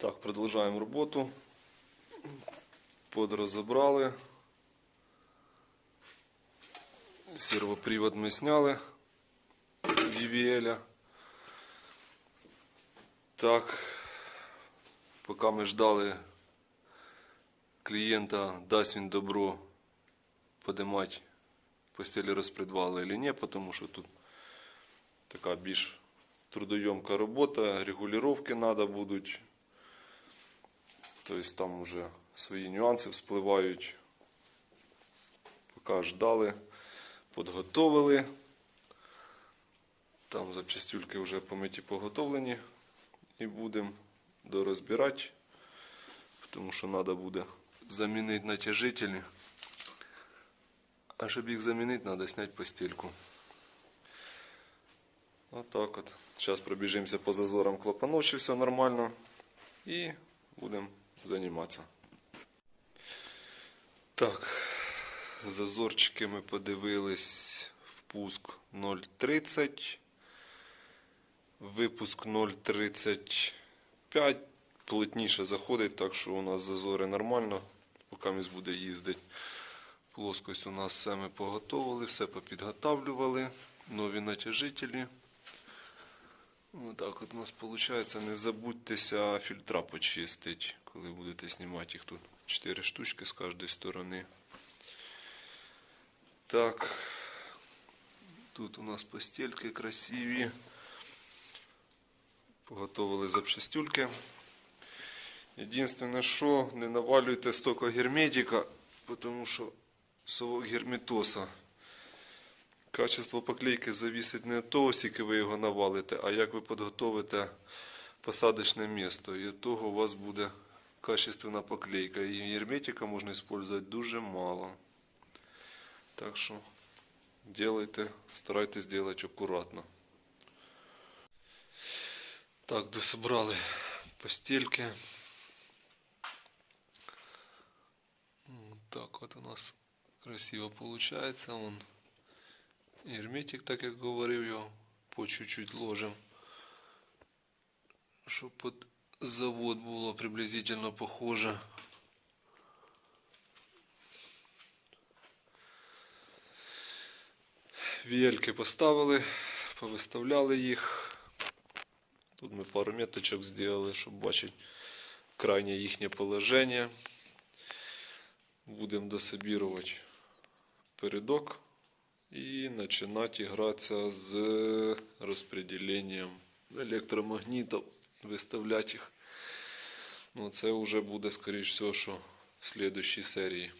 Так, продовжуємо роботу. Подрозобрали. Сервопривод ми сняли DVL. Так, поки ми ждали клієнта, дасть він добро подимати постелі розпредвали чи ні, тому що тут така більш трудоємка робота, регулювання треба будуть. Тобто там вже свої нюанси вспливають. Поки ждали, підготовили. Там запчастюльки вже помиті поготовлені. І будемо дорозбирати, тому що треба буде замінити натяжителі. А щоб їх замінити, треба зняти постельку. Отак от. Зараз пробіжимося по зазорам клапанов, чи все нормально. І будемо займатися. Так, зазорчики ми подивились. Впуск 0,30. Випуск 0,35. Плотніше заходить, так що у нас зазори нормально, поки місь буде їздити. Плоскость у нас все ми поготовили, все попідготавлювали. Нові натяжителі. Отак от у нас виходить. Не забудьтеся фільтра почистити, коли будете знімати їх тут 4 штучки з кожної сторони. Так. Тут у нас постельки красиві. Поготовили запчастюльки. Єдине, що не навалюйте столько герметика, тому що совок герметоса. Качество поклейки зависить не від того, скільки ви його навалите, а як ви підготовите посадочне місце. І від того у вас буде качественна поклейка. І герметика можна використовувати дуже мало. Так що делайте, старайтесь делать аккуратно. Так, дособрали постельки. Так от у нас красиво получается. Он герметик, так як говорив, його по чуть-чуть ложим. Щоб під завод було приблизительно похоже. Віельки поставили, повиставляли їх. Тут ми пару меточок зробили, щоб бачити крайнє їхнє положення. Будемо дособірувати передок і починати гратися з розподіленням електромагнітів, виставляти їх. Ну, це вже буде, скоріш всього, що в слідущій серії.